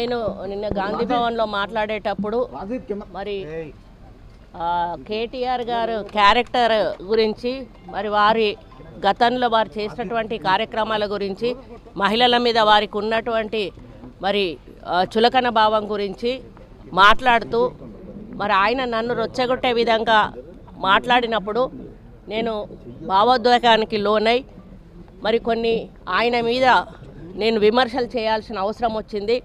నేను నిన్న గాంధీ భవన్లో మాట్లాడేటప్పుడు మరి కేటీఆర్ గారు క్యారెక్టర్ గురించి మరి వారి గతంలో వారు చేసినటువంటి కార్యక్రమాల గురించి మహిళల మీద వారికి ఉన్నటువంటి మరి చులకన భావం గురించి మాట్లాడుతూ మరి ఆయన నన్ను రొచ్చగొట్టే విధంగా మాట్లాడినప్పుడు నేను భావోద్వేగానికి లోనై మరి కొన్ని ఆయన మీద నేను విమర్శలు చేయాల్సిన అవసరం వచ్చింది.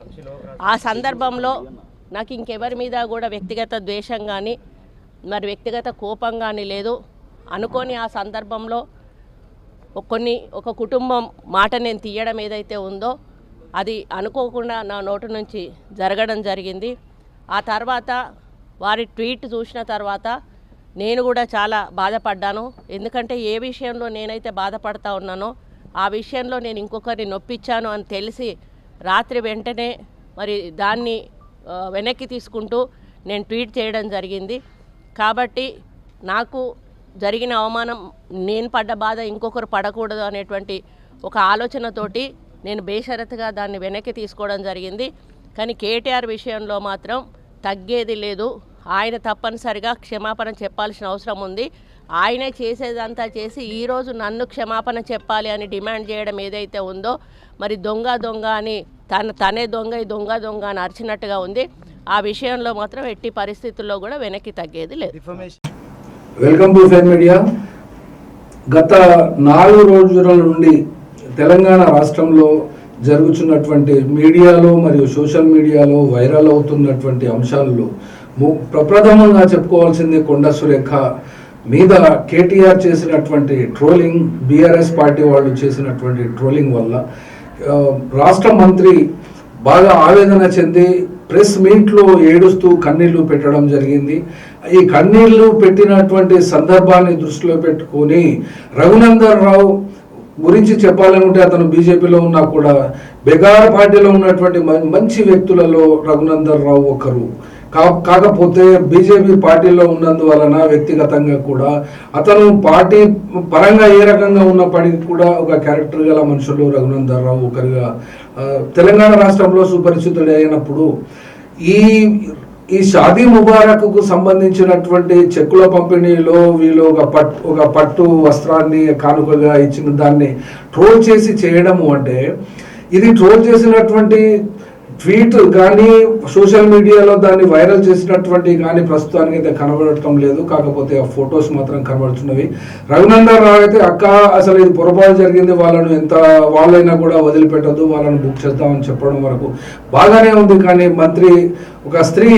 ఆ సందర్భంలో నాకు ఇంకెవరి మీద కూడా వ్యక్తిగత ద్వేషం కానీ మరి వ్యక్తిగత కోపం కానీ లేదు. అనుకోని ఆ సందర్భంలో కొన్ని ఒక కుటుంబం మాట నేను తీయడం ఏదైతే ఉందో అది అనుకోకుండా నా నోటు నుంచి జరగడం జరిగింది. ఆ తర్వాత వారి ట్వీట్ చూసిన తర్వాత నేను కూడా చాలా బాధపడ్డాను. ఎందుకంటే ఏ విషయంలో నేనైతే బాధపడతా ఉన్నానో ఆ విషయంలో నేను ఇంకొకరిని నొప్పించాను అని తెలిసి రాత్రి వెంటనే మరి దాన్ని వెనక్కి తీసుకుంటూ నేను ట్వీట్ చేయడం జరిగింది. కాబట్టి నాకు జరిగిన అవమానం నేను పడ్డ బాధ ఇంకొకరు పడకూడదు అనేటువంటి ఒక ఆలోచనతోటి నేను బేషరతుగా దాన్ని వెనక్కి తీసుకోవడం జరిగింది. కానీ కేటీఆర్ విషయంలో మాత్రం తగ్గేది లేదు. ఆయన తప్పనిసరిగా క్షమాపణ చెప్పాల్సిన అవసరం ఉంది. ఆయనే చేసేదంతా చేసి ఈరోజు నన్ను క్షమాపణ చెప్పాలి అని డిమాండ్ చేయడం ఏదైతే ఉందో మరి దొంగ దొంగ అని తన తనే దొంగ దొంగ దొంగ అని అరిచినట్టుగా ఉంది. ఆ విషయంలో మాత్రం ఎట్టి పరిస్థితుల్లో కూడా వెనక్కి తగ్గేది లేదు. Welcome to Fine Media. గత నాలుగు రోజుల నుండి తెలంగాణ రాష్ట్రంలో జరుగుతున్నటువంటి మీడియాలో మరియు సోషల్ మీడియాలో వైరల్ అవుతున్నటువంటి అంశాల్లో ప్రప్రథమంగా చెప్పుకోవాల్సింది కొండ సురేఖ మీద కేటీఆర్ చేసినటువంటి ట్రోలింగ్ బీఆర్ఎస్ పార్టీ వాళ్ళు చేసినటువంటి ట్రోలింగ్ వల్ల రాష్ట్ర మంత్రి బాగా ఆవేదన చెంది ప్రెస్ మీట్లో ఏడుస్తూ కన్నీళ్ళు పెట్టడం జరిగింది. ఈ కన్నీళ్ళు పెట్టినటువంటి సందర్భాన్ని దృష్టిలో పెట్టుకొని రఘునందన్ రావు గురించి చెప్పాలనుకుంటే అతను బీజేపీలో ఉన్నా కూడా బెగార్ పార్టీలో ఉన్నటువంటి మంచి వ్యక్తులలో రఘునందన్ రావు ఒకరు. కాకపోతే బీజేపీ పార్టీలో ఉన్నందువలన వ్యక్తిగతంగా కూడా అతను పార్టీ పరంగా ఏ రకంగా ఉన్నప్పటికీ కూడా ఒక క్యారెక్టర్ గల మనుషులు రఘునందన్ రావు ఒకరిగా తెలంగాణ రాష్ట్రంలో సుపరిచితుడు అయినప్పుడు ఈ ఈ షాదీ ముబారక్కు సంబంధించినటువంటి చెక్కుల పంపిణీలో వీళ్ళు ఒక పట్టు ఒక పట్టు వస్త్రాన్ని కానుకగా ఇచ్చిన దాన్ని ట్రోల్ చేసి చేయడము అంటే ఇది ట్రోల్ చేసినటువంటి ట్వీట్ కానీ సోషల్ మీడియాలో దాన్ని వైరల్ చేసినటువంటి కానీ ప్రస్తుతానికి అయితే కనబడటం లేదు. కాకపోతే ఆ ఫొటోస్ మాత్రం కనబడుతున్నవి. రఘునందన్ రావు అయితే అక్క అసలు ఇది పొరపాటు జరిగింది. వాళ్ళను ఎంత వాళ్ళైనా కూడా వదిలిపెట్టద్దు. వాళ్ళని బుక్ చేద్దామని చెప్పడం వరకు బాగానే ఉంది. కానీ మంత్రి ఒక స్త్రీ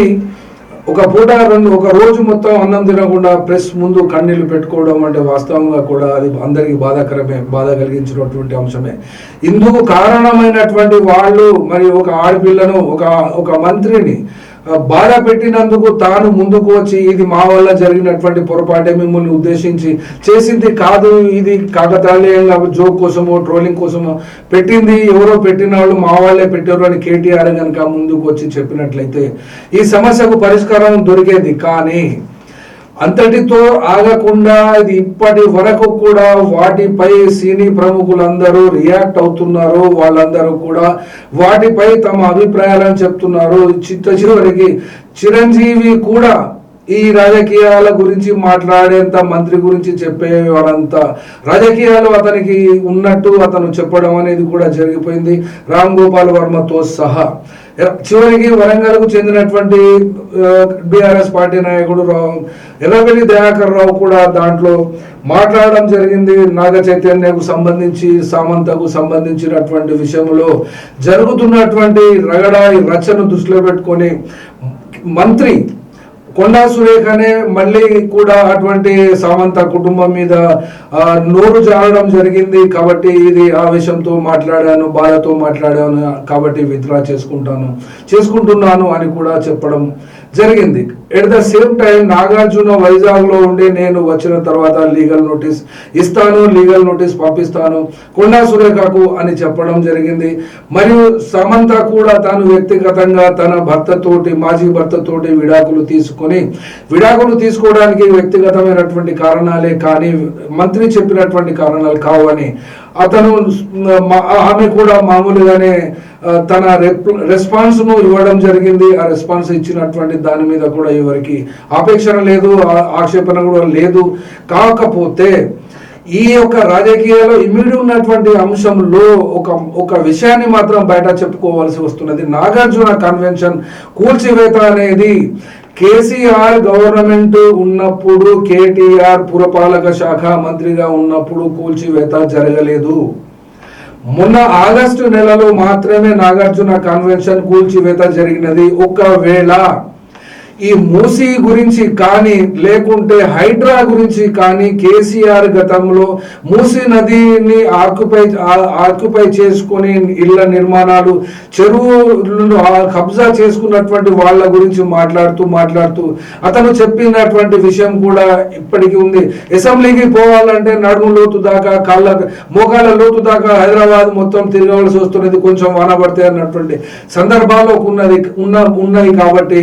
ఒక పూట రెండు ఒక రోజు మొత్తం అన్నం తినకుండా ప్రెస్ ముందు కన్నీళ్ళు పెట్టుకోవడం అంటే వాస్తవంగా కూడా అది అందరికీ బాధాకరమే బాధ కలిగించినటువంటి అంశమే. ఇందుకు కారణమైనటువంటి వాళ్ళు మరి ఒక ఆడపిల్లను ఒక ఒక మంత్రిని బాధ పెట్టినందుకు తాను ముందుకు వచ్చి ఇది మా వల్ల జరిగినటువంటి పొరపాటే మిమ్మల్ని ఉద్దేశించి చేసింది కాదు ఇది కాకతాళీయంగా జోక్ కోసమో ట్రోలింగ్ కోసమో. పెట్టింది ఎవరో పెట్టిన వాళ్ళు మా వాళ్ళే పెట్టారు అని కేటీఆర్ కనుక ముందుకు వచ్చి చెప్పినట్లయితే ఈ సమస్యకు పరిష్కారం దొరికేది కానీ అంతటితో ఆగకుండా ఇది ఇప్పటి వరకు కూడా వాటిపై సినీ ప్రముఖులందరూ రియాక్ట్ అవుతున్నారు. వాళ్ళందరూ కూడా వాటిపై తమ అభిప్రాయాలను చెప్తున్నారు. చిట్ట చివరికి చిరంజీవి కూడా ఈ రాజకీయాల గురించి మాట్లాడేంత మంత్రి గురించి చెప్పేవాడంత రాజకీయాలు అతనికి ఉన్నట్టు అతను చెప్పడం అనేది కూడా జరిగిపోయింది. రామ్ గోపాల్ వర్మతో సహా. చివరికి వరంగల్కు చెందినటువంటి బీఆర్ఎస్ పార్టీ నాయకుడు రావు ఎర్రబెల్లి దయాకర్ రావు కూడా దాంట్లో మాట్లాడడం జరిగింది. నాగ చైతన్యకు సంబంధించి సామంతకు సంబంధించినటువంటి విషయంలో జరుగుతున్నటువంటి రగడ ఈ రచన దృష్టిలో పెట్టుకొని మంత్రి కొండా సురేఖనే మళ్ళీ కూడా అటువంటి సామంత కుటుంబం మీద ఆ, నోరు జారడం జరిగింది కాబట్టి ఇది ఆవేశంతో మాట్లాడాను బాధతో మాట్లాడాను కాబట్టి విత్డ్రా చేసుకుంటాను చేసుకుంటున్నాను అని కూడా చెప్పడం జరిగింది. At the same time Nagarjuna వైజాగ్లో ఉండి నేను వచ్చిన తర్వాత లీగల్ నోటీస్ ఇస్తాను లీగల్ నోటీస్ పంపిస్తాను కొండా సురేఖకు అని చెప్పడం జరిగింది. మరియు సమంత కూడా తాను వ్యక్తిగతంగా తన భర్తతోటి మాజీ భర్తతోటి విడాకులు తీసుకొని విడాకులు తీసుకోవడానికి వ్యక్తిగతమైనటువంటి కారణాలే కానీ మంత్రి చెప్పినటువంటి కారణాలు కావు అని అతను ఆమె కూడా మామూలుగానే తన రెస్పాన్స్ను ఇవ్వడం జరిగింది. ఆ రెస్పాన్స్ ఇచ్చినటువంటి దాని మీద కూడా ఎవరికి ఆపేక్షణ లేదు ఆక్షేపణ కూడా లేదు. కాకపోతే ఈ యొక్క రాజకీయాల్లో ఇమిడి ఉన్నటువంటి అంశంలో ఒక ఒక విషయాన్ని మాత్రం బయట చెప్పుకోవాల్సి వస్తున్నది. నాగార్జున కన్వెన్షన్ కూల్చివేత అనేది కేసీఆర్ గవర్నమెంట్ ఉన్నప్పుడు కేటీఆర్ పురపాలక శాఖ మంత్రిగా ఉన్నప్పుడు కూల్చివేత జరగలేదు. మొన్న ఆగస్టు నెలలో మాత్రమే నాగార్జున కన్వెన్షన్ కూల్చివేత జరిగినది ఒకవేళ ఈ మూసీ గురించి కానీ లేకుంటే హైడ్రా గురించి కానీ కేసీఆర్ గతంలో మూసీ నదిని ఆక్యుపై ఆక్యుపై చేసుకొని ఇళ్ళ నిర్మాణాలు చెరువులను కబ్జా చేసుకున్నటువంటి వాళ్ళ గురించి మాట్లాడుతూ మాట్లాడుతూ అతను చెప్పినటువంటి విషయం కూడా ఇప్పటికీ ఉంది. అసెంబ్లీకి పోవాలంటే నడుము లోతు దాకా కాళ్ళ మోకాళ్ళ లోతు దాకా హైదరాబాద్ మొత్తం తిరగవలసి వస్తున్నది కొంచెం వాన పడితే అన్నటువంటి సందర్భాల్లో ఉన్నది ఉన్న ఉన్నాయి కాబట్టి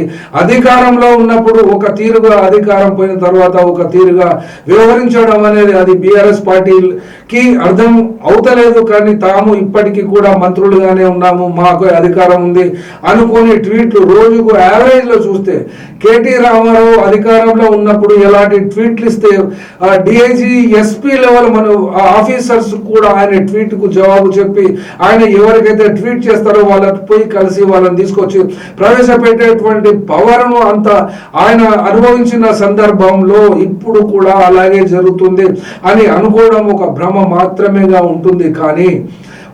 అధికారంలో ఉన్నప్పుడు ఒక తీరుగా అధికారం పోయిన తర్వాత ఒక తీరుగా వ్యవహరించడం అనేది అది బీఆర్ఎస్ పార్టీకి అర్థం అవుతలేదు కానీ తాము ఇప్పటికీ కూడా మంత్రులుగానే ఉన్నాము మాకు అధికారం ఉంది అనుకుని ట్వీట్లు రోజుకు యావరేజ్లో చూస్తే కేటీ రామారావు అధికారంలో ఉన్నప్పుడు ఎలాంటి ట్వీట్లు ఇస్తే డిఐజీ ఎస్పీ లెవెల్ మన ఆఫీసర్స్ కూడా ఆయన ట్వీట్కు జవాబు చెప్పి ఆయన ఎవరికైతే ట్వీట్ చేస్తారో వాళ్ళకి పోయి కలిసి వాళ్ళని తీసుకొచ్చి ప్రవేశపెట్టేటువంటి పవర్ను అంత ఆయన అనుభవించిన సందర్భంలో ఇప్పుడు కూడా అలాగే జరుగుతుంది అని అనుకోవడం ఒక భ్రమ మాత్రమేగా ఉంటుంది. కానీ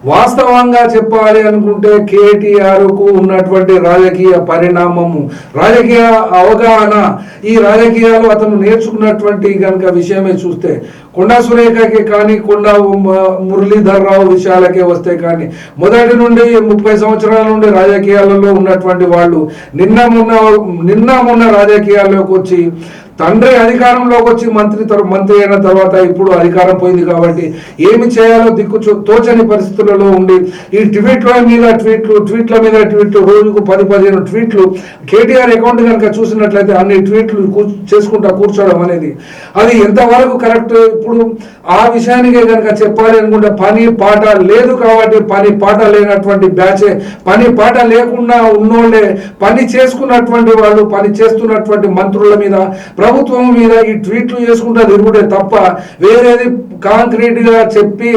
వాస్తవంగా చెప్పాలి అనుకుంటే కేటీఆర్కు ఉన్నటువంటి రాజకీయ పరిణామము రాజకీయ అవగాహన ఈ రాజకీయాలు అతను నేర్చుకున్నటువంటి కనుక విషయమే చూస్తే కొండా సురేఖకి కానీ కొండా మురళీధర్ రావు విషయాలకే వస్తే కానీ మొదటి నుండి ముప్పై సంవత్సరాల నుండి రాజకీయాలలో ఉన్నటువంటి వాళ్ళు నిన్న మొన్న నిన్న మొన్న రాజకీయాల్లోకి వచ్చి తండ్రి అధికారంలోకి వచ్చి మంత్రి మంత్రి అయిన తర్వాత ఇప్పుడు అధికారం పోయింది కాబట్టి ఏమి చేయాలో దిక్కు తోచని పరిస్థితులలో ఉండి ఈ ట్వీట్ల మీద ట్వీట్లు ట్వీట్ల మీద ట్వీట్లు రోజుకు పది పదిహేను ట్వీట్లు కేటీఆర్ అకౌంట్ కనుక చూసినట్లయితే అన్ని ట్వీట్లు చేసుకుంటా కూర్చోవడం అనేది. అది ఎంతవరకు కరెక్ట్? ఇప్పుడు ఆ విషయానికే కనుక చెప్పాలి అనుకుంటే పని పాట లేదు కాబట్టి పని పాట లేనటువంటి బ్యాచే పని పాట లేకుండా ఉన్నోళ్ళే పని చేసుకున్నటువంటి వాళ్ళు పని చేస్తున్నటువంటి మంత్రుల మీద ప్రభుత్వం మీద ఈ ట్వీట్లు చేసుకుంటా తిరుగుడే తప్ప వేరేది కాంక్రీట్గా చెప్పి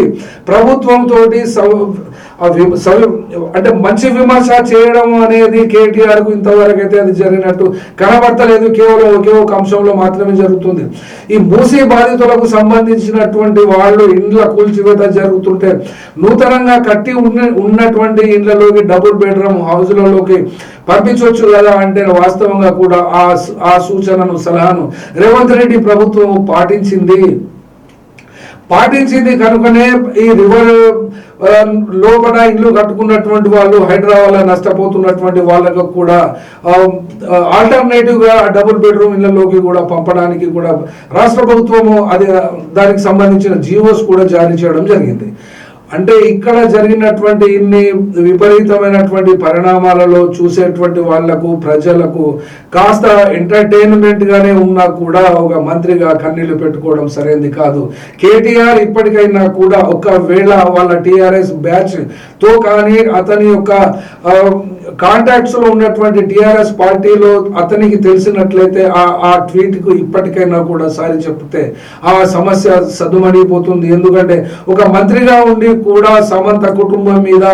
ప్రభుత్వం తోటి అంటే మంచి విమర్శ చేయడం అనేది కేటీఆర్కు ఇంతవరకు అయితే అది జరిగినట్టు కనబడతలేదు. కేవలం ఒకే ఒక అంశంలో మాత్రమే జరుగుతుంది. ఈ మూసీ బాధితులకు సంబంధించినటువంటి వాళ్ళు ఇండ్ల కూల్చివేత జరుగుతుంటే నూతనంగా కట్టి ఉన్న ఉన్నటువంటి ఇండ్లలోకి డబుల్ బెడ్రూమ్ హౌస్లలోకి పంపించవచ్చు కదా అంటే వాస్తవంగా కూడా ఆ ఆ సూచనను సలహాను రేవంత్ రెడ్డి ప్రభుత్వం పాటించింది. పాటించింది కనుకనే ఈ రివర్ um, లోపల ఇల్లు కట్టుకున్నటువంటి వాళ్ళు హైదరాబాద్ నష్టపోతున్నటువంటి వాళ్ళకు కూడా ఆల్టర్నేటివ్గా డబుల్ బెడ్రూమ్ ఇళ్ళలోకి కూడా పంపడానికి కూడా రాష్ట్ర ప్రభుత్వము అది uh, దానికి సంబంధించిన జీవోస్ కూడా జారీ చేయడం జరిగింది. అంటే ఇక్కడ జరిగినటువంటి ఇన్ని విపరీతమైనటువంటి పరిణామాలలో చూసేటువంటి వాళ్ళకు ప్రజలకు కాస్త ఎంటర్టైన్మెంట్ గానే ఉన్నా కూడా ఒక మంత్రిగా కన్నీళ్ళు పెట్టుకోవడం సరైనది కాదు. కేటీఆర్ ఇప్పటికైనా కూడా ఒకవేళ వాళ్ళ టిఆర్ఎస్ బ్యాచ్తో కానీ అతని యొక్క కాంటాక్ట్స్లో ఉన్నటువంటి టిఆర్ఎస్ పార్టీలో అతనికి తెలిసినట్లయితే ఆ ఆ ట్వీట్కు ఇప్పటికైనా కూడా సారి చెప్తే ఆ సమస్య సదుమడిపోతుంది ఎందుకంటే ఒక మంత్రిగా ఉండి కూడా సమంత కుటుంబం మీద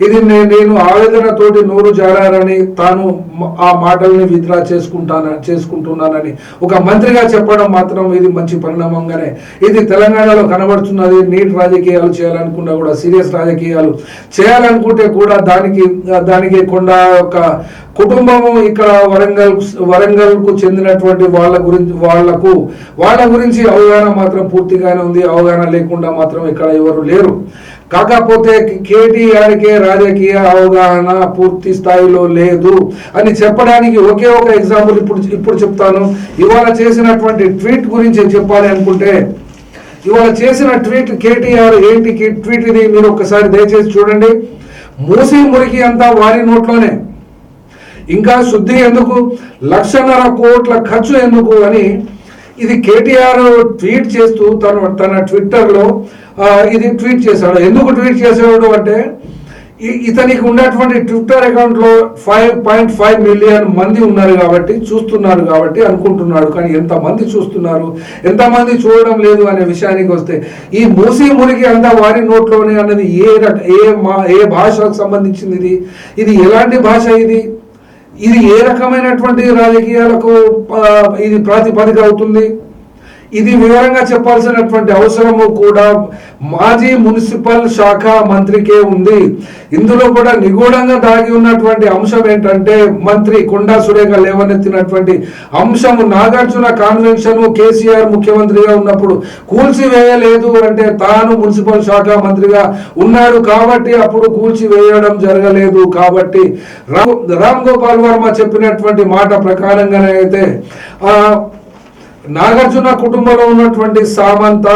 ఇది నేను ఆవేదనతోటి నోరు జారారని తాను ఆ మాటల్ని విత్డ్రా చేసుకుంటాన చేసుకుంటున్నానని ఒక మంత్రిగా చెప్పడం మాత్రం ఇది మంచి పరిణామంగానే. ఇది తెలంగాణలో కనబడుతున్నది నీట్ రాజకీయాలు చేయాలనుకున్నా కూడా సీరియస్ రాజకీయాలు చేయాలనుకుంటే కూడా దానికి దానికి కాకుండా ఒక కుటుంబము ఇక్కడ వరంగల్ వరంగల్కు చెందినటువంటి వాళ్ళ గురించి వాళ్ళకు వాళ్ళ గురించి అవగాహన మాత్రం పూర్తిగానే ఉంది. అవగాహన లేకుండా మాత్రం ఇక్కడ ఎవరు లేరు. కాకపోతే కేటీఆర్కే రాజకీయ అవగాహన పూర్తి స్థాయిలో లేదు అని చెప్పడానికి ఒకే ఒక ఎగ్జాంపుల్ ఇప్పుడు ఇప్పుడు చెప్తాను. ఇవాళ చేసినటువంటి ట్వీట్ గురించి చెప్పాలి అనుకుంటే ఇవాళ చేసిన ట్వీట్ కేటీఆర్ ఏంటి ట్వీట్ ఇది మీరు ఒకసారి దయచేసి చూడండి. మూసి మురికి అంతా వారి నోట్లోనే. ఇంకా శుద్ధి ఎందుకు? లక్షన్నర కోట్ల ఖర్చు ఎందుకు అని ఇది కేటీఆర్ ట్వీట్ చేస్తూ తను తన ట్విట్టర్లో ఇది ట్వీట్ చేశాడు. ఎందుకు ట్వీట్ చేసేవాడు అంటే ఇతనికి ఉన్నటువంటి ట్విట్టర్ అకౌంట్లో ఫైవ్ పాయింట్ ఫైవ్ మిలియన్ మంది ఉన్నారు కాబట్టి చూస్తున్నారు కాబట్టి అనుకుంటున్నాడు కానీ ఎంతమంది చూస్తున్నారు? ఎంతమంది చూడడం లేదు అనే విషయానికి వస్తే ఈ మూసి మురికి అంతా వారి నోట్లోనే అన్నది ఏ రక ఏ మా ఏ భాషకు సంబంధించింది ఇది? ఇది ఎలాంటి భాష ఇది? ఇది ఏ రకమైనటువంటి రాజకీయాలకు ఇది ప్రాతిపదిక అవుతుంది? ఇది వివరంగా చెప్పాల్సినటువంటి అవసరము కూడా మాజీ మున్సిపల్ శాఖ మంత్రికే ఉంది. ఇందులో కూడా నిగూఢంగా దాగి ఉన్నటువంటి అంశం ఏంటంటే మంత్రి కొండా సురేఖ లేవనెత్తినటువంటి అంశము. నాగార్జున కాన్వెన్షన్ కేసీఆర్ ముఖ్యమంత్రిగా ఉన్నప్పుడు కూల్చివేయలేదు అంటే తాను మున్సిపల్ శాఖ మంత్రిగా ఉన్నాడు కాబట్టి అప్పుడు కూల్చివేయడం జరగలేదు కాబట్టి రామ్ రామ్ గోపాల్ వర్మ చెప్పినటువంటి మాట ప్రకారంగానే అయితే నాగార్జున కుటుంబంలో ఉన్నటువంటి సామంత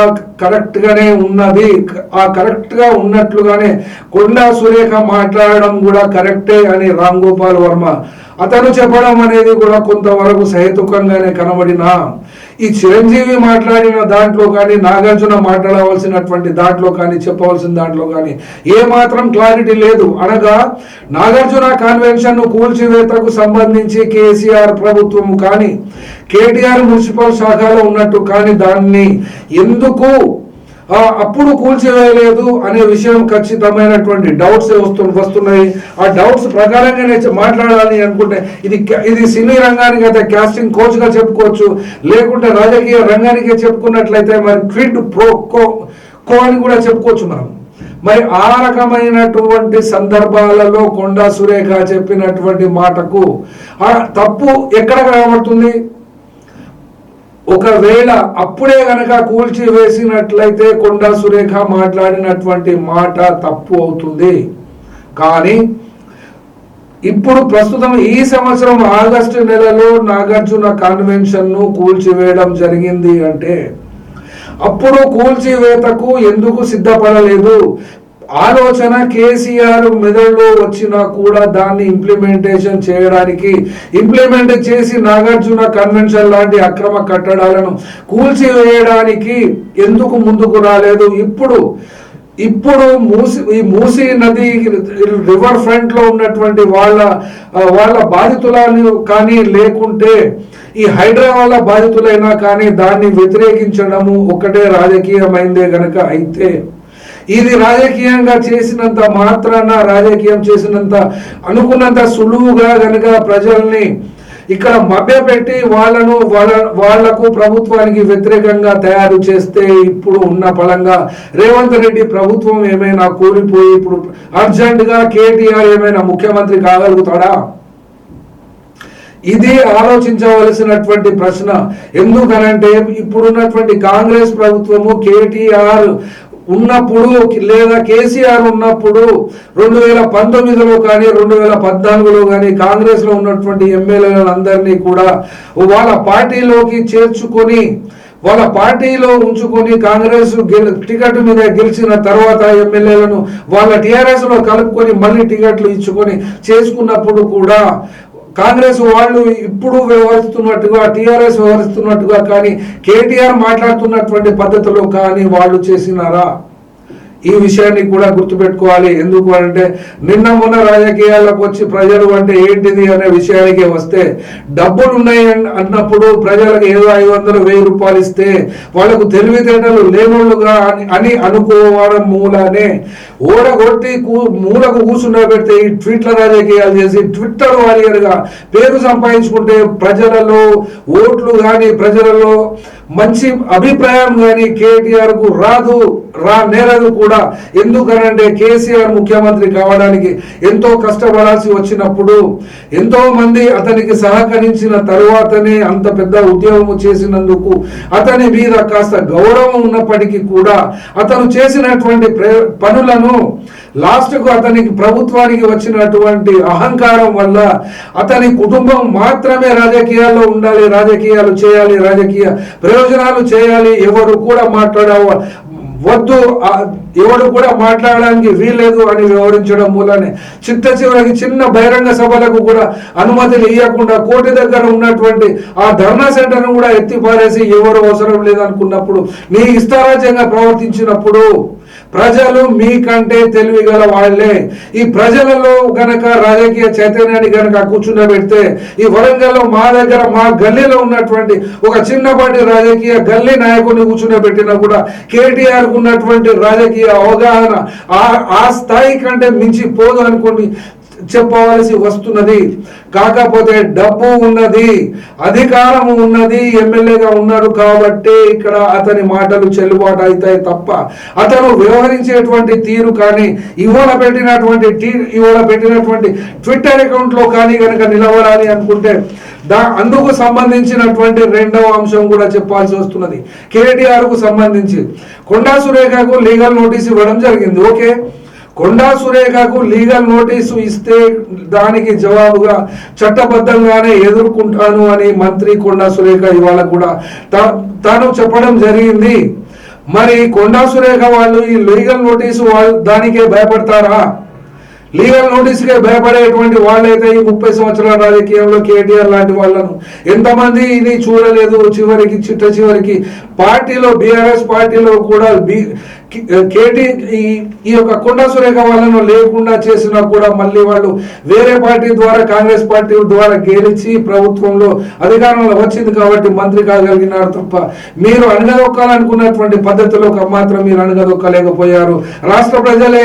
కరెక్ట్ గానే ఉన్నది. ఆ కరెక్ట్గా ఉన్నట్లుగానే కొండా సురేఖ మాట్లాడడం కూడా కరెక్టే అని రామ్ గోపాల్ వర్మ అతను చెప్పడం అనేది కూడా కొంతవరకు సహేతుకంగానే కనబడినా ఈ చిరంజీవి మాట్లాడిన దాంట్లో కానీ నాగార్జున మాట్లాడవలసినటువంటి దాంట్లో కానీ చెప్పవలసిన దాంట్లో కానీ ఏ మాత్రం క్లారిటీ లేదు. అనగా నాగార్జున కాన్వెన్షన్ను కూల్చివేతకు సంబంధించి కేసీఆర్ ప్రభుత్వం కానీ కేటీఆర్ మున్సిపల్ శాఖలో ఉన్నట్టు కానీ దాన్ని ఎందుకు అప్పుడు కూల్చివేయలేదు అనే విషయం ఖచ్చితమైనటువంటి డౌట్స్ వస్తు వస్తున్నాయి. ఆ డౌట్స్ ప్రకారంగానే చె- మాట్లాడాలి అనుకుంటే ఇది ఇది సినీ రంగానికి అయితే క్యాస్టింగ్ కోచ్గా చెప్పుకోవచ్చు. లేకుంటే రాజకీయ రంగానికే చెప్పుకున్నట్లయితే మరి క్విడ్ ప్రో కో కో అని కూడా చెప్పుకోవచ్చు మనం. మరి ఆ రకమైనటువంటి సందర్భాలలో కొండా సురేఖ చెప్పినటువంటి మాటకు ఆ తప్పు ఎక్కడ కనబడుతుంది ఒకవేళ అప్పుడే గనక కూల్చి వేసినట్లయితే కొండా సురేఖ మాట్లాడినటువంటి మాట తప్పు అవుతుంది. కానీ ఇప్పుడు ప్రస్తుతం ఈ సంవత్సరం ఆగస్టు నెలలో నాగార్జున కాన్వెన్షన్ను కూల్చివేయడం జరిగింది అంటే అప్పుడు కూల్చివేతకు ఎందుకు సిద్ధపడలేదు? ఆలోచన కేసీఆర్ మెదడులో వచ్చినా కూడా దాన్ని ఇంప్లిమెంటేషన్ చేయడానికి ఇంప్లిమెంట్ చేసి నాగార్జున కన్వెన్షన్ లాంటి అక్రమ కట్టడాలను కూల్చివేయడానికి ఎందుకు ముందుకు రాలేదు? ఇప్పుడు ఇప్పుడు మూసి ఈ మూసీ నది రివర్ ఫ్రంట్లో ఉన్నటువంటి వాళ్ళ వాళ్ళ బాధితులను కానీ లేకుంటే ఈ హైదరాబాద్ బాధితులైనా కానీ దాన్ని వ్యతిరేకించడము ఒకటే రాజకీయమైందే గనక అయితే ఇది రాజకీయంగా చేసినంత మాత్రాన రాజకీయం చేసినంత అనుకున్నంత సులువుగా కనుక ప్రజల్ని ఇక్కడ మభ్యపెట్టి వాళ్ళను వాళ్ళ వాళ్ళకు ప్రభుత్వానికి వ్యతిరేకంగా తయారు చేస్తే ఇప్పుడు ఉన్న ఫలంగా రేవంత్ రెడ్డి ప్రభుత్వం ఏమైనా కూలిపోయి ఇప్పుడు అర్జెంటుగా కేటీఆర్ ఏమైనా ముఖ్యమంత్రి కాగలుగుతాడా? ఇది ఆలోచించవలసినటువంటి ప్రశ్న. ఎందుకనంటే ఇప్పుడున్నటువంటి కాంగ్రెస్ ప్రభుత్వము కేటీఆర్ ఉన్నప్పుడు లేదా కేసీఆర్ ఉన్నప్పుడు రెండు వేల పంతొమ్మిదిలో కానీ రెండు వేల పద్నాలుగులో కానీ కాంగ్రెస్లో ఉన్నటువంటి ఎమ్మెల్యేలందరినీ కూడా వాళ్ళ పార్టీలోకి చేర్చుకొని వాళ్ళ పార్టీలో ఉంచుకొని కాంగ్రెస్ గెల్- టికెట్ మీద గెలిచిన తర్వాత ఎమ్మెల్యేలను వాళ్ళ టీఆర్ఎస్లో కలుపుకొని మళ్ళీ టికెట్లు ఇచ్చుకొని చేసుకున్నప్పుడు కూడా కాంగ్రెస్ వాళ్ళు ఇప్పుడు వ్యవహరిస్తున్నట్టుగా టీఆర్ఎస్ వ్యవహరిస్తున్నట్టుగా కానీ కేటీఆర్ మాట్లాడుతున్నటువంటి పద్ధతిలో కానీ వాళ్ళు చేసినారా? ఈ విషయాన్ని కూడా గుర్తుపెట్టుకోవాలి. ఎందుకు అంటే నిన్న మొన్న రాజకీయాలకు వచ్చి ప్రజలు అంటే ఏంటిది అనే విషయానికి వస్తే డబ్బులు ఉన్నాయి అన్నప్పుడు ప్రజలకు ఏదో ఐదు వందలు వెయ్యి రూపాయలు ఇస్తే వాళ్ళకు తెలివితేటలు లేనోళ్ళుగా అని అని అనుకోవడం మూలానే ఓడగొట్టి కూ- మూలకు కూర్చుండబెడితే ఈ ట్విట్ల రాజకీయాలు చేసి ట్విట్టర్ వారియర్గా పేరు సంపాదించుకుంటే ప్రజలలో ఓట్లు కానీ ప్రజలలో మంచి అభిప్రాయం కానీ కేటీఆర్కు రాదు రా నేరదు కూడా. ఎందుకనంటే కేసీఆర్ ముఖ్యమంత్రి కావడానికి ఎంతో కష్టపడాల్సి వచ్చినప్పుడు ఎంతో మంది అతనికి సహకరించిన తరువాతనే అంత పెద్ద ఉద్యోగం చేసినందుకు అతని మీద కాస్త గౌరవం ఉన్నప్పటికీ కూడా అతను చేసినటువంటి పనులను లాస్ట్కు అతనికి ప్రభుత్వానికి వచ్చినటువంటి అహంకారం వల్ల అతని కుటుంబం మాత్రమే రాజకీయాల్లో ఉండాలి రాజకీయాలు చేయాలి రాజకీయ ప్రయోజనాలు చేయాలి ఎవరు కూడా మాట్లాడ వద్దు ఎవరు ఎవడు కూడా మాట్లాడడానికి వీల్లేదు అని వివరించడం మూలనే. చిత్త చివరికి చిన్న బహిరంగ సభలకు కూడా అనుమతులు ఇవ్వకుండా కోటి దగ్గర ఉన్నటువంటి ఆ ధర్నా సెంటర్ను కూడా ఎత్తిపారేసి ఎవరు అవసరం లేదనుకున్నప్పుడు నీ ఇష్టారాజ్యంగా ప్రవర్తించినప్పుడు ప్రజలు మీకంటే తెలివి గల వాళ్ళే. ఈ ప్రజలలో గనక రాజకీయ చైతన్యాన్ని గనక కూర్చుండబెడితే ఈ వరంగల్లో మా దగ్గర మా గల్లీలో ఉన్నటువంటి ఒక చిన్నపాటి రాజకీయ గల్లీ నాయకుడిని కూర్చుండబెట్టినా కూడా కేటీఆర్ ఉన్నటువంటి రాజకీయ అవగాహన ఆ ఆ స్థాయి కంటే మించి పోదు అనుకోండి. చెప్పవలసి వస్తున్నది. కాకపోతే డబ్బు ఉన్నది అధికారం ఉన్నది ఎమ్మెల్యేగా ఉన్నాడు కాబట్టి ఇక్కడ అతని మాటలు చెల్లుబాటు అవుతాయి తప్ప అతను వ్యవహరించేటువంటి తీరు కానీ ఇవాళ పెట్టినటువంటి టీ ఇవాళ పెట్టినటువంటి ట్విట్టర్ అకౌంట్లో కానీ కనుక నిలబడాలి అనుకుంటే దా అందుకు సంబంధించినటువంటి రెండవ అంశం కూడా చెప్పాల్సి వస్తున్నది. కేటీఆర్కు సంబంధించి కొండా సురేఖకు లీగల్ నోటీస్ ఇవ్వడం జరిగింది. ఓకే? కొండా సురేఖకు లీగల్ నోటీసు ఇస్తే దానికి జవాబుగా చట్టబద్ధంగానే ఎదుర్కొంటాను అని మంత్రి కొండా సురేఖ ఇవాళ కూడా తాను చెప్పడం జరిగింది. మరి కొండా సురేఖ వాళ్ళు ఈ లీగల్ నోటీసు వాళ్ళు దానికే భయపడతారా? లీగల్ నోటీసుకే భయపడేటువంటి వాళ్ళైతే ఈ ముప్పై సంవత్సరాల రాజకీయంలో కేటీఆర్ లాంటి వాళ్ళను ఎంతమంది ఇది చూడలేదు చివరికి చిట్ట చివరికి. పార్టీలో బీఆర్ఎస్ పార్టీలో కూడా బి కేటీ ఈ ఈ యొక్క కొండా సురేఖ వాళ్ళను లేకుండా చేసినా కూడా మళ్ళీ వాళ్ళు వేరే పార్టీ ద్వారా కాంగ్రెస్ పార్టీ ద్వారా గెలిచి ప్రభుత్వంలో అధికారంలో వచ్చింది కాబట్టి మంత్రి కాగలిగినారు తప్ప మీరు అణగదొక్కాలనుకున్నటువంటి పద్ధతిలో మాత్రం మీరు అణగదొక్కలేకపోయారు. రాష్ట్ర ప్రజలే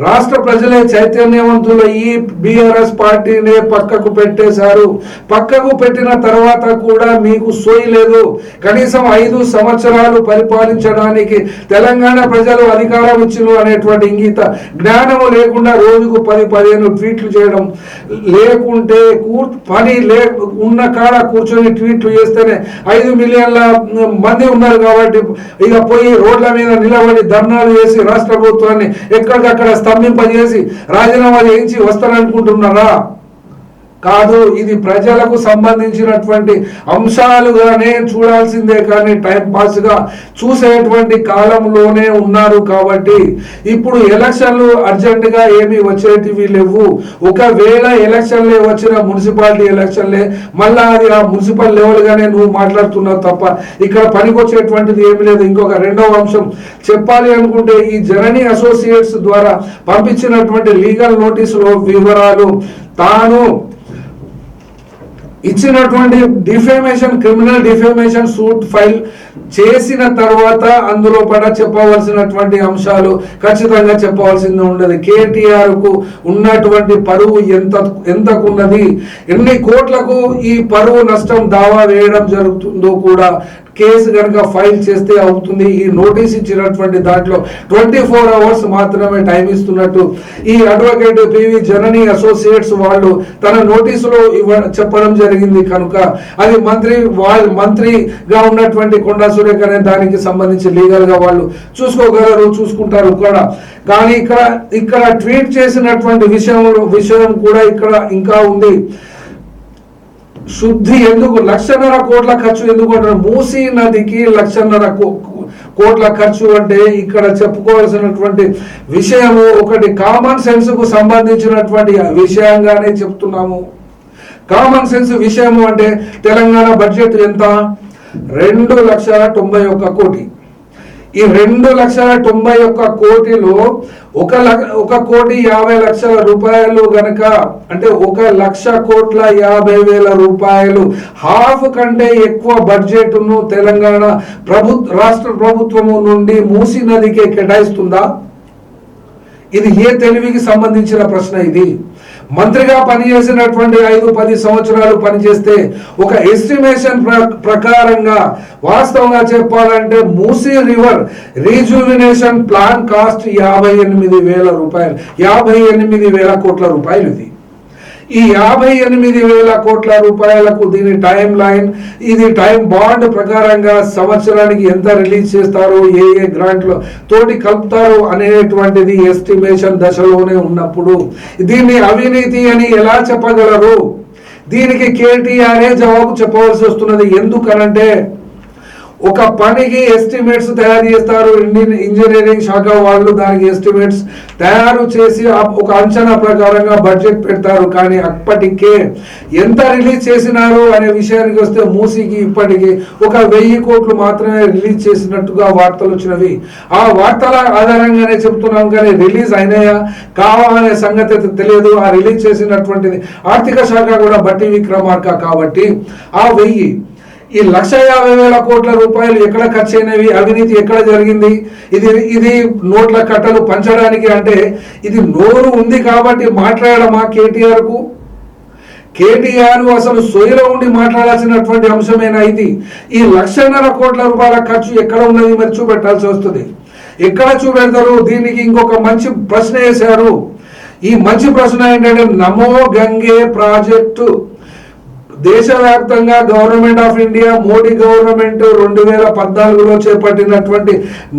రాష్ట్ర ప్రజలే చైతన్యవంతులు ఈ బిఆర్ఎస్ పార్టీనే పక్కకు పెట్టేశారు. పక్కకు పెట్టిన తర్వాత కూడా మీకు సోయి లేదు. కనీసం ఐదు సంవత్సరాలు పరిపాలించడానికి తెలంగాణ ప్రజలు అధికారం ఇచ్చిన అనేటువంటి ఇంగిత జ్ఞానము లేకుండా రోజుకు పది పదిహేను ట్వీట్లు చేయడం లేకుంటే పని లే ఉన్న కాడ కూర్చొని ట్వీట్లు చేస్తేనే ఐదు మిలియన్ల మంది ఉన్నారు కాబట్టి ఇక పోయి రోడ్ల మీద నిలబడి ధర్నాలు చేసి రాష్ట్ర ప్రభుత్వాన్ని ఎక్కడికక్కడ స్తంభింపజేసి రాజీనామా చేయించి వస్తారనుకుంటున్నారా? కాదు ఇది ప్రజలకు సంబంధించినటువంటి అంశాలుగానే చూడాల్సిందే కానీ టైం పాస్గా చూసేటువంటి కాలంలోనే ఉన్నారు కాబట్టి ఇప్పుడు ఎలక్షన్లు అర్జెంట్గా ఏమి వచ్చేటివి లేవు. ఒకవేళ ఎలక్షన్లే వచ్చిన మున్సిపాలిటీ ఎలక్షన్లే మళ్ళా అది ఆ మున్సిపల్ లెవెల్ గానే నువ్వు మాట్లాడుతున్నావు తప్ప ఇక్కడ పనికొచ్చేటువంటిది ఏమి లేదు. ఇంకొక రెండవ అంశం చెప్పాలి అనుకుంటే ఈ జననీ అసోసియేట్స్ ద్వారా పంపించినటువంటి లీగల్ నోటీసులో వివరాలు తాను ఇచ్చినటువంటి defamation criminal defamation suit file చేసిన తర్వాత అందులో పడ చెప్పవలసినటువంటి అంశాలు ఖచ్చితంగా చెప్పవలసింది ఉండదు. కేటీఆర్కు ఉన్నటువంటి పరువు ఎంత ఎంతకున్నది? ఎన్ని కోట్లకు ఈ పరువు నష్టం దావా వేయడం జరుగుతుందో కూడా కేసు కనుక ఫైల్ చేస్తే అవుతుంది. ఈ నోటీస్ ఇచ్చినటువంటి దాంట్లో ట్వంటీ ఫోర్ అవర్స్ మాత్రమే టైం ఇస్తున్నట్టు ఈ అడ్వకేట్ పివి జనని అసోసియేట్స్ వాళ్ళు తన నోటీసులో ఇవ్వ చెప్పడం జరిగింది కనుక అది మంత్రి వాళ్ళ మంత్రిగా ఉన్నటువంటి కొండా సురేఖ అనే దానికి సంబంధించి లీగల్గా వాళ్ళు చూసుకోగలరు చూసుకుంటారు కూడా. కానీ ఇక్కడ ఇక్కడ ట్వీట్ చేసినటువంటి విషయం విషయం కూడా ఇక్కడ ఇంకా ఉంది. శుద్ధి ఎందుకు? లక్షన్నర కోట్ల ఖర్చు ఎందుకు అంటారు మూసీ నదికి లక్షన్నర కో- కోట్ల ఖర్చు అంటే ఇక్కడ చెప్పుకోవాల్సినటువంటి విషయము ఒకటి కామన్ సెన్స్కు సంబంధించినటువంటి విషయంగానే చెప్తున్నాము. కామన్ సెన్స్ విషయము అంటే తెలంగాణ బడ్జెట్ ఎంత? రెండు లక్షల తొంభై ఒక్క కోటి. ఈ రెండు లక్షల తొంభై ఒక్క కోటిలో ఒక ఒక కోటి యాభై లక్షల రూపాయలు గనక అంటే ఒక లక్ష కోట్ల యాభై వేల రూపాయలు హాఫ్ కంటే ఎక్కువ బడ్జెట్ను తెలంగాణ ప్రభుత్వ రాష్ట్ర ప్రభుత్వము నుండి మూసీ నదికే కేటాయిస్తుందా? ఇది ఏ తెలివికి సంబంధించిన ప్రశ్న ఇది? మంత్రిగా పనిచేసినటువంటి ఐదు పది సంవత్సరాలు పనిచేస్తే ఒక ఎస్టిమేషన్ ప్ర- ప్రకారంగా వాస్తవంగా చెప్పాలంటే Musi river rejuvenation plan cost యాభై ఎనిమిది వేల రూపాయలు యాభై ఎనిమిది వేల కోట్ల రూపాయలు ఇది. ఈ యాభై ఎనిమిది వేల కోట్ల రూపాయలకు దీని టైం లైన్ ఇది టైం బాండ్ ప్రకారంగా సంవత్సరానికి ఎంత రిలీజ్ చేస్తారు ఏ ఏ గ్రాంట్లు తోటి కలుపుతారు అనేటువంటిది ఎస్టిమేషన్ దశలోనే ఉన్నప్పుడు దీన్ని అవినీతి అని ఎలా చెప్పగలరు? దీనికి కేటీఆర్ఏ జవాబు చెప్పవలసి వస్తున్నది? ఎందుకనంటే ఒక పనికి ఎస్టిమేట్స్ తయారు చేస్తారు. ఇండియన్ ఇంజనీరింగ్ శాఖ వాళ్ళు దానికి ఎస్టిమేట్స్ తయారు చేసి ఒక అంచనా ప్రకారంగా బడ్జెట్ పెడతారు. కానీ అప్పటికే ఎంత రిలీజ్ చేసినారు అనే విషయానికి వస్తే మూసీకి ఇప్పటికి ఒక వెయ్యి కోట్లు మాత్రమే రిలీజ్ చేసినట్టుగా వార్తలు వచ్చినవి. ఆ వార్తల ఆధారంగానే చెప్తున్నాం కానీ రిలీజ్ అయినాయా? కావా అనే సంగతి అయితే తెలియదు. ఆ రిలీజ్ చేసినటువంటిది ఆర్థిక శాఖ కూడా బట్టి విక్రమార్క కాబట్టి ఆ వెయ్యి ఈ లక్ష యాభై వేల కోట్ల రూపాయలు ఎక్కడ ఖర్చు అయినవి అవినీతి ఎక్కడ జరిగింది? ఇది ఇది నోట్ల కట్టలు పంచడానికి అంటే ఇది నోరు ఉంది కాబట్టి మాట్లాడమా కేటీఆర్కు? కేటీఆర్ అసలు సొయ్యలో ఉండి మాట్లాడాల్సినటువంటి అంశమేనా ఇది? ఈ లక్షన్నర కోట్ల రూపాయల ఖర్చు ఎక్కడ ఉన్నది మరి చూపెట్టాల్సి వస్తుంది? ఎక్కడ చూపెడతారు? దీనికి ఇంకొక మంచి ప్రశ్న వేశారు. ఈ మంచి ప్రశ్న ఏంటంటే నమో గంగే ప్రాజెక్టు. దేశవ్యాప్తంగా government of India Modi government రెండు వేల పద్నాలుగులో చేపట్టినటువంటి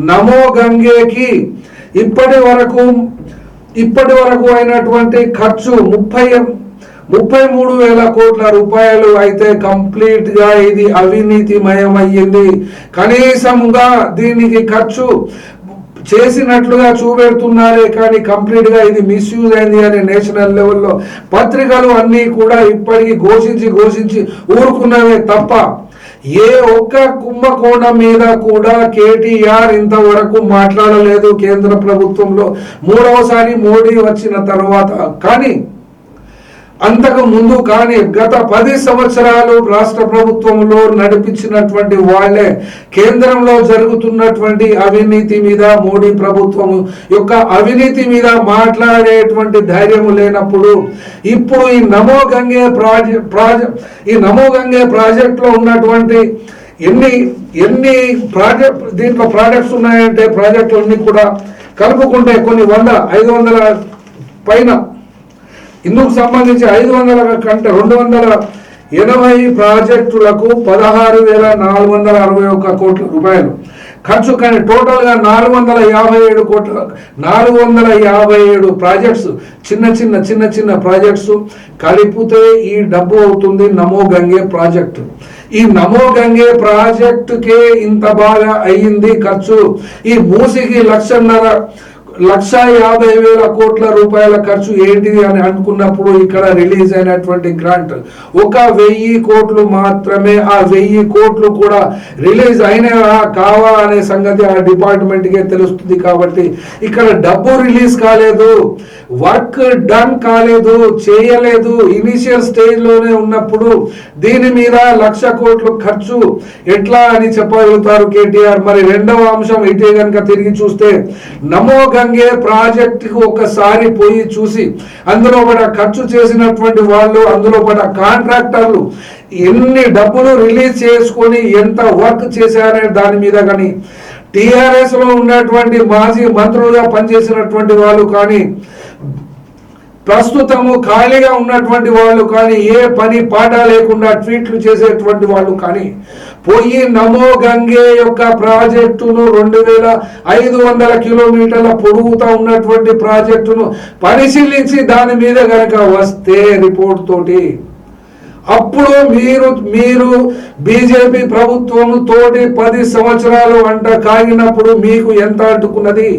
నమో గంగేకి ఇప్పటి వరకు ఇప్పటి వరకు అయినటువంటి ఖర్చు ముప్పై ముప్పై మూడు వేల కోట్ల రూపాయలు అయితే కంప్లీట్గా ఇది అవినీతిమయమయ్యింది. కనీసంగా దీనికి ఖర్చు చేసినట్లుగా చూపెడుతున్నారే కానీ కంప్లీట్గా ఇది మిస్యూజ్ అయింది అని నేషనల్ లెవెల్లో పత్రికలు అన్నీ కూడా ఇప్పటికీ ఘోషించి ఘోషించి ఊరుకున్నవే తప్ప ఏ ఒక్క కుంభకోణం మీద కూడా కేటీఆర్ ఇంతవరకు మాట్లాడలేదు కేంద్ర ప్రభుత్వంలో. మూడవసారి మోడీ వచ్చిన తర్వాత. కానీ అంతకు ముందు కానీ గత పది సంవత్సరాలు రాష్ట్ర ప్రభుత్వంలో నడిపించినటువంటి వాళ్ళే కేంద్రంలో జరుగుతున్నటువంటి అవినీతి మీద మోడీ ప్రభుత్వం యొక్క అవినీతి మీద మాట్లాడేటువంటి ధైర్యం లేనప్పుడు ఇప్పుడు ఈ నమో గంగే ప్రాజెక్ట్ ప్రాజెక్ట్ ఈ నమో గంగే ప్రాజెక్ట్లో ఉన్నటువంటి ఎన్ని ఎన్ని ప్రాజెక్ట్ దీంట్లో ప్రాజెక్ట్స్ ఉన్నాయంటే ప్రాజెక్టులన్నీ కూడా కలుపుకుంటే కొన్ని వంద ఐదు వందల పైన ఇందుకు సంబంధించి ఐదు వందల కంటే రెండు వందల ఎనభై ప్రాజెక్టులకు పదహారు వేల నాలుగు వందల అరవై ఒక్క కోట్ల రూపాయలు. ఖర్చు కానీ టోటల్గా నాలుగు వందల యాభై ఏడు కోట్ల నాలుగు వందల యాభై ఏడు ప్రాజెక్ట్స్ చిన్న చిన్న చిన్న చిన్న ప్రాజెక్ట్స్ కలిపితే ఈ డబ్బు అవుతుంది నమో గంగే ప్రాజెక్టు. ఈ నమో గంగే ప్రాజెక్టుకే ఇంత బాగా అయ్యింది ఖర్చు. ఈ మూసికి లక్షన్నర లక్ష యాభై వేల కోట్ల రూపాయల ఖర్చు ఏంటిది అని అనుకున్నప్పుడు ఇక్కడ రిలీజ్ అయినటువంటి గ్రాంట్. ఒక వెయ్యి కోట్లు మాత్రమే ఆ వెయ్యి కోట్లు కూడా రిలీజ్ అయినా కావా అనే సంగతి ఆ డిపార్ట్మెంట్కే తెలుస్తుంది కాబట్టి ఇక్కడ డబ్బు రిలీజ్ కాలేదు వర్క్ డన్ కాలేదు చేయలేదు. ఇనిషియల్ స్టేజ్లోనే ఉన్నప్పుడు దీని మీద లక్ష కోట్లు ఖర్చు ఎట్లా అని చెప్పగలుగుతారు కేటీఆర్? మరి రెండవ అంశం ఇటే కనుక తిరిగి చూస్తే నమో గంగ ప్రాజెక్టుకు ఒకసారి పోయి చూసి అందులో పడ ఖర్చు చేసినటువంటి వాళ్ళు అందులో పడ కాంట్రాక్టర్లు ఎన్ని డబ్బులు రిలీజ్ చేసుకొని ఎంత వర్క్ చేశారనే దాని మీద కానీ టిఆర్ఎస్లో ఉన్నటువంటి మాజీ మంత్రులుగా పనిచేసినటువంటి వాళ్ళు కానీ ప్రస్తుతము ఖాళీగా ఉన్నటువంటి వాళ్ళు కానీ ఏ పని పాట లేకుండా ట్వీట్లు చేసేటువంటి వాళ్ళు కానీ పోయి నమో గంగే యొక్క ప్రాజెక్టును రెండు వేల ఐదు వందల కిలోమీటర్ల పొడుగుతా ఉన్నటువంటి ప్రాజెక్టును పరిశీలించి దాని మీద గనక వస్తే రిపోర్ట్ తోటి అప్పుడు మీరు మీరు బీజేపీ ప్రభుత్వం తోటి పది సంవత్సరాలు అంట కాగినప్పుడు మీకు ఎంత అంటుకున్నది?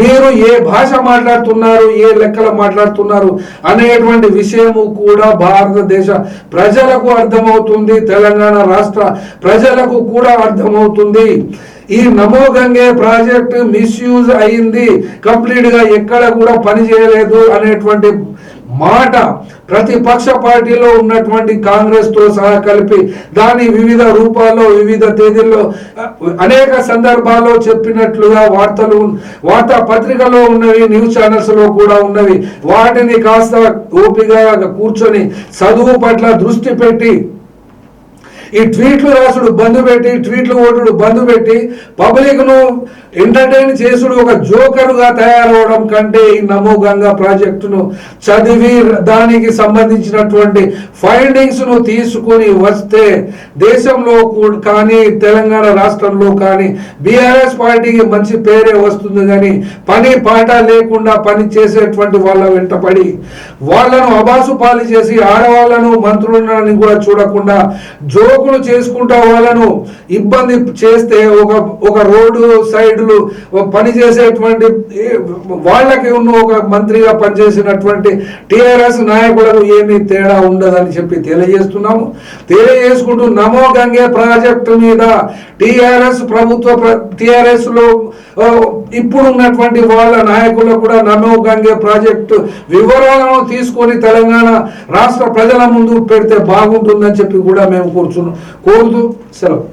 మీరు ఏ భాష మాట్లాడుతున్నారు ఏ లెక్కలు మాట్లాడుతున్నారు అనేటువంటి విషయము కూడా భారతదేశ ప్రజలకు అర్థమవుతుంది తెలంగాణ రాష్ట్ర ప్రజలకు కూడా అర్థమవుతుంది. ఈ నమో గంగే ప్రాజెక్ట్ మిస్యూజ్ అయింది. కంప్లీట్గా ఎక్కడ కూడా పని చేయలేదు అనేటువంటి మాట ప్రతిపక్ష పార్టీలో ఉన్నటువంటి కాంగ్రెస్తో సహా కలిపి దాని వివిధ రూపాల్లో వివిధ తేదీల్లో అనేక సందర్భాల్లో చెప్పినట్లుగా వార్తలు వార్తా పత్రికలో ఉన్నవి న్యూస్ ఛానల్స్లో కూడా ఉన్నవి. వాటిని కాస్త ఓపికగా కూర్చొని చదువు పట్ల దృష్టి పెట్టి ఈ ట్వీట్లు రాసుడు బంధు పెట్టి ట్వీట్లు ఓటుడు బంధు పెట్టి పబ్లిక్ను ఎంటర్టైన్ చేసుడు ఒక జోకరుగా తయారవడం కంటే ఈ నమో గంగా ప్రాజెక్టును చదివి దానికి సంబంధించినటువంటి ఫైండింగ్స్ను తీసుకుని వస్తే దేశంలో కానీ తెలంగాణ రాష్ట్రంలో కానీ బీఆర్ఎస్ పార్టీకి మంచి పేరే వస్తుంది కానీ పని పాట లేకుండా పని చేసేటువంటి వాళ్ళ వెంటపడి వాళ్ళను అబాసు పాలు చేసి ఆడవాళ్ళను మంత్రులను కూడా చూడకుండా జోకులు చేసుకుంటా వాళ్ళను ఇబ్బంది చేస్తే ఒక ఒక రోడ్డు సైడ్ పని చేసేటువంటి వాళ్ళకి ఉన్న ఒక మంత్రిగా పనిచేసినటువంటి టిఆర్ఎస్ నాయకులకు ఏమీ తేడా ఉండదని చెప్పి తెలియజేస్తున్నాము. తెలియజేసుకుంటూ నమో గంగే ప్రాజెక్టు మీద టిఆర్ఎస్ ప్రభుత్వ టిఆర్ఎస్లో ఇప్పుడు ఉన్నటువంటి వాళ్ళ నాయకులు కూడా నమో గంగే ప్రాజెక్టు వివరాలను తీసుకొని తెలంగాణ రాష్ట్ర ప్రజల ముందు పెడితే బాగుంటుందని చెప్పి కూడా మేము కూర్చున్నాం కోరుతూ సెలవు.